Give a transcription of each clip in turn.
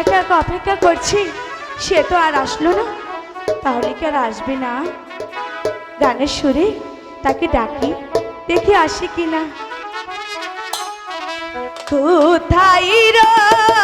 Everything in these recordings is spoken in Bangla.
একা একা অপেক্ষা করছি, সে তো আর আসলো না। তাহলে কি আর আসবে না? গানের সুরে তাকে ডাকি, দেখি আসে কিনা। কোথায় রয়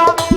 দামে